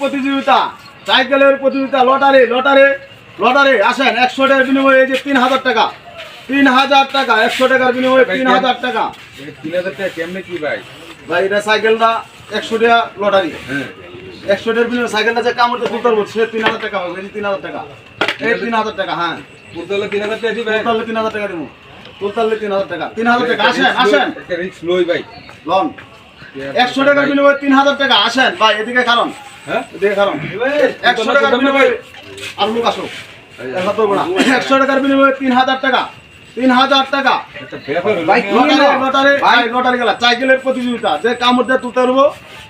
প্রতিযোগিতা সাইকেলের প্রতিযোগিতা লটারি লটারি লটারি আসেন একশো টাকার বিনিময়ে এই যে তিন হাজার টাকা তিন হাজার টাকা একশো টাকার বিনিময়ে তিন হাজার টাকা তিন হাজার টাকা কেমনে কি ভাই ভাই এটা সাইকেলটা একশো টাকা লটারি হ্যাঁ একশো টাকার বিনিময়ে সাইকেলটা যে কামড়তে তুলতে পারব সে তিন হাজার টাকা হবে তিন হাজার টাকা এই তিন হাজার টাকা হ্যাঁ পুরতলে তিন হাজার টাকা দিবে তুলতালে তিন হাজার টাকা দেবো তুলতালে তিন হাজার টাকা তিন হাজার টাকা আসেন আসেন রিক্স লই ভাই লন একশো টাকার বিনিময়ে তিন হাজার টাকা। আসেন ভাই এদিকে কারণ। হ্যাঁ? এদিকে কারণ। একশো টাকার বিনিময়ে আর লোক আসো দেখা তো না। একশো টাকার বিনিময়ে তিন হাজার টাকা। তিন হাজার টাকা। লটারি গেলা। সাইকেলের প্রতিযোগিতা। যে কামড় দিয়ে তুলতে পারব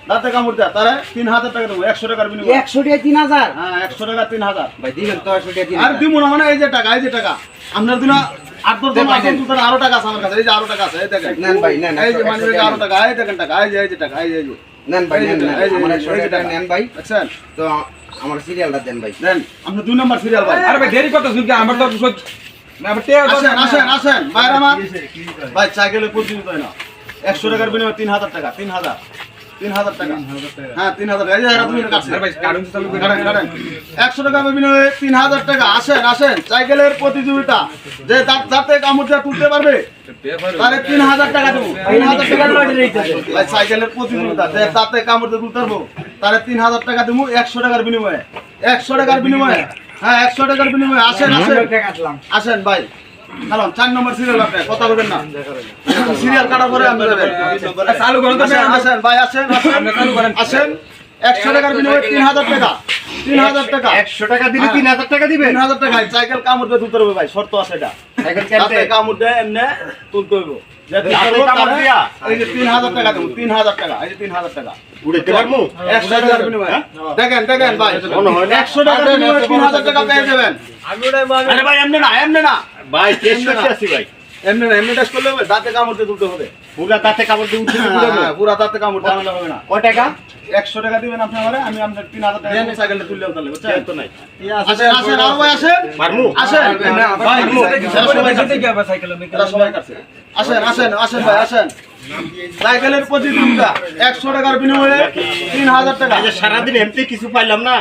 দাঁতে কামড় দেয় তারা তিন হাজার টাকা দেবো একশো টাকার বিনিময়ে। একশো টাকা তিন হাজার? হ্যাঁ একশো টাকা তিন হাজার। ভাই দিবেন তো একশো টাকা আর দিব না মানে এই যে টাকা এই যে টাকা। আপনার দিন আট দশ জন আট দশ আরও টাকা আছে আমার কাছে এই যে আরও টাকা আছে এই দেখেন। নেন ভাই, নেন, এই যে একশো- মানে আরও টাকা এই দেখেন টাকা এই যে এই যে টাকা এই যে এই যে। নেন ভাই নেন নেন। এই যে- আমার একশো টাকা টাকা। নেন ভাই। দেখছেন তো আমার সিরিয়ালটা দেন ভাই। দেন আপনি দুই নম্বর সিরিয়াল ভাই। আরে ভাই দেরি কত শুনকে আমার তো আসেন আসেন আসেন। বাইরে আমার ভাই সাইকেলে প্রতিযোগিতা না। একশো টাকার বিনিময়ে তিন হাজার টাকা তিন হাজার। তিন হাজার টাকা। হ্যাঁ তিন হাজার টাকা। একশো বিনিময়ে তিন হাজার টাকা। আসেন আসেন। সাইকেলের প্রতিযোগিতা। যে তুলতে পারবে তাহলে তিন হাজার টাকা দেবো। তিন হাজার টাকা সাইকেলের প্রতিযোগিতা। যে দাঁতে কামড় তুলতে পারব তাহলে তিন হাজার টাকা দেবো একশো টাকার বিনিময়ে। একশো টাকার বিনিময়ে। হ্যাঁ একশো টাকার বিনিময়ে। আসেন আসেন। আসেন ভাই। চার নম্বর সিরিয়াল কথা বলবেন না। সিরিয়াল পরে আপনি আসেন ভাই আসেন। আসেন। একশো টাকার বিনিময়ে তিন হাজার টাকা। তিন হাজার টাকা। একশো টাকা দিলে হ্যাঁ। তিন হাজার টাকা দিবেন? তিন হাজার টাকা সাইকেল কামড় দিয়ে তুলতে হবে ভাই শর্ত আছে এটা। সাইকেল কামড় দিয়ে এমনি তুলতে হইব। যে তুলতে দাঁতে হইব, কামড় তাহলে দিয়া? এই যে তিন হাজার টাকা দেবো তিন হাজার টাকা। তিন হাজার টাকা একশো টাকার দেখেন দেখেন ভাই। মনে হয়। একশো তিন হাজার টাকা পেয়ে যাবেন। ভাই এমনি না এমনি ভাই? এমনি না এমনি টেস্ট করলে হবে? দাঁতে কামড় দিয়ে তুলতে হবে। পুরা তাতে কাপড় দিয়ে উঠে হ্যাঁ, হ্যাঁ, পুরা দাঁতে কামড় জানালে হবে না। কয় টাকা? একশো টাকা দিবেন আপনি আমারে আমি আপনার তিন হাজার টাকা দিয়ে সাইকেলটা তুললে তাহলে বুঝছেন? তো নাই। আসেন আসেন আরও ভাই আসেন। আসেন। না, ভাই সবাই কাটছে। এরা সবাই কাটছে। আসেন আসেন আসেন ভাই আসেন। সাইকেলের প্রতিযোগিতা একশো টাকার বিনিময়ে তিন হাজার টাকা। আজ সারাদিন এমনি কিছু পাইলাম না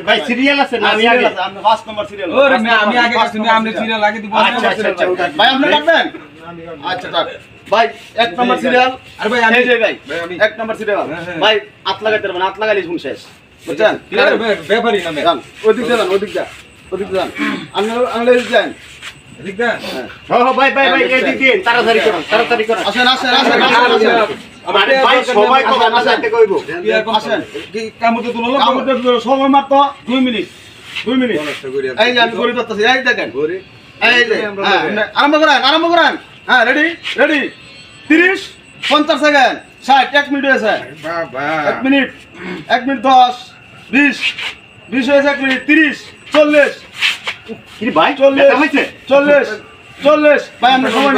ভাই সিরিয়াল। আচ্ছা আচ্ছা আচ্ছা। ওটা ভাই আপনি কাটবেন আচ্ছা কাট ভাই এক নম্বর সিরিয়াল আরে ভাই, আমি- ভাই এক নম্বর সিরিয়াল হ্যাঁ, হ্যাঁ। ভাই হাত লাগাইতে পারবেন হাত লাগাইলে শুন শেষ। বুঝছেন? ব্যাপারই না ওদিক যান ওদিক যান ওদিক যান আপনি আপনি যান। ঠিক না? হ্যাঁ হ্যাঁ, ভাই ভাই ভাই এই দিন তাড়াতাড়ি করুন তাড়াতাড়ি করুন। আসেন আসেন আসেন আরে ভাই সবাই কথা বলতে কইব? আসেন কি কাম তো তুলো কাম তো সময় মাত্র 2 মিনিট 2 মিনিট। এই আমি গড়ি করতেছি এই দেখেন। গড়ি? এই যে হ্যাঁ, আরম্ভ করেন আরম্ভ করেন। হ্যাঁ রেডি রেডি 30 50 সেকেন্ড 60 এক মিনিট হয়েছে। বাবা। 1 মিনিট 1 মিনিট 10 20 20 হয়েছে 1 মিনিট 30 40 কিরে ভাই চল্লিশ চল্লিশ চল্লিশ। সময়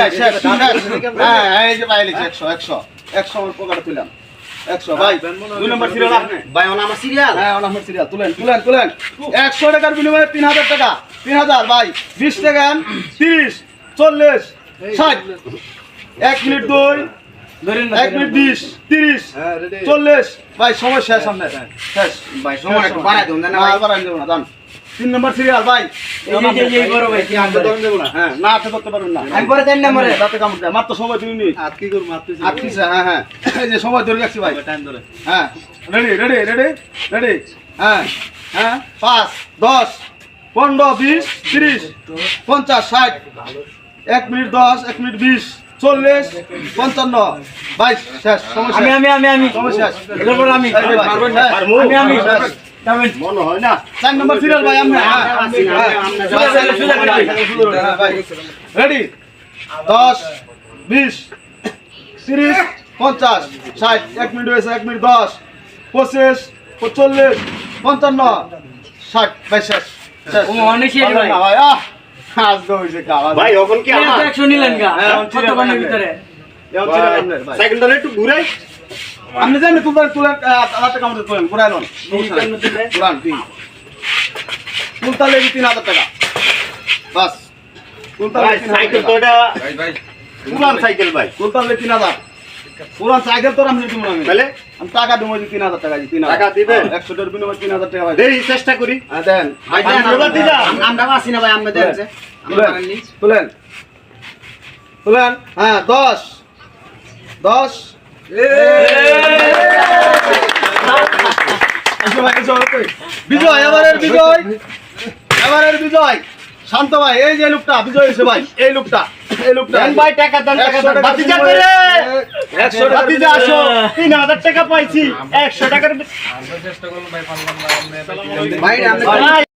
হ্যাঁ, একশো একশো একশো একশো ভাই নম্বর হ্যাঁ, তুলেন তুলেন একশো টাকার বিনিময়ে তিন হাজার টাকা। তিন হাজার ভাই বিশ টাকা তিরিশ চল্লিশ ষাট। এক মিনিট দুই এক মিনিট বিশ তিরিশ চল্লিশ। ভাই সময় শেষ আপনার শেষ। ভাই সময় বাড়াই দেবেন না বাড়াই দেবেন না দাম তিন নম্বর সিরিয়াল ভাই। হ্যাঁ না হাতে করতে পারবেন না। আমি পরে তিন নম্বরে দাঁতে কামড় দেয়। মাত্র সময় দুই মিনিট। কি করব মারতে আটত্রিশে হ্যাঁ হ্যাঁ। এই যে সময় ধরে রাখছি ভাই। হ্যাঁ। Ready ready ready ready. হ্যাঁ হ্যাঁ পাঁচ দশ পনেরো বিশ তিরিশ পঞ্চাশ ষাট এক মিনিট দশ এক মিনিট বিশ চল্লিশ পঞ্চান্ন বাইশ শেষ সময় শেষ। আমি আমি আমি সময় শেষ। আমি। এই ভাই, না? আমি আমি। শেষ। মনে হয় না। চার নম্বর সিরিয়াল ভাই আমি হ্যাঁ রেডি দশ বিশ তিরিশ পঞ্চাশ ষাট এক মিনিট হয়েছে এক মিনিট দশ পঁচিশ চল্লিশ পঞ্চান্ন ষাট। ভাই শেষ ভাই। আজকে হয়েছে ভাই এখন কি আমার হ্যাঁ, একটু ঘুরাই। আপনি জানেন তুলেন তুলেন হাতে কামড়ে তুলেন ঘুরাই লন ঘুরান তিন হাজার টাকা। বাস। তুলতালে ভাই তিন হাজার সাইকেল টাকা। তো এটা ভাই, ভাই, পুরান সাইকেল ভাই। সুলতান তিন হাজার। পুরান সাইকেল তোর আমি দিব না তাহলে? আমি টাকা দেবো যে তিন হাজার টাকা দিই, তিন হাজার। টাকা দিবেন? একশো টাকার বিনিময়ে তিন হাজার টাকা ভাই। চেষ্টা করি। হ্যাঁ দেন। ভাই, আমরা না ভাই তুলেন। তুলেন। হ্যাঁ দশ। দশ। বিজয় এবারের বিজয়। এবারের বিজয়। শান্ত ভাই এই যে লোকটা বিজয় হয়েছে ভাই এই লোকটা এই লোকটা। ভাই টাকা দেন টাকা একশো দেন টাকা বাতিজা করে একশো টাকা আসো। তিন হাজার টাকা পাইছি। একশো টাকার আমরা চেষ্টা করলাম ভাই পারলাম না। আমরা ভাই আমরা ভাই।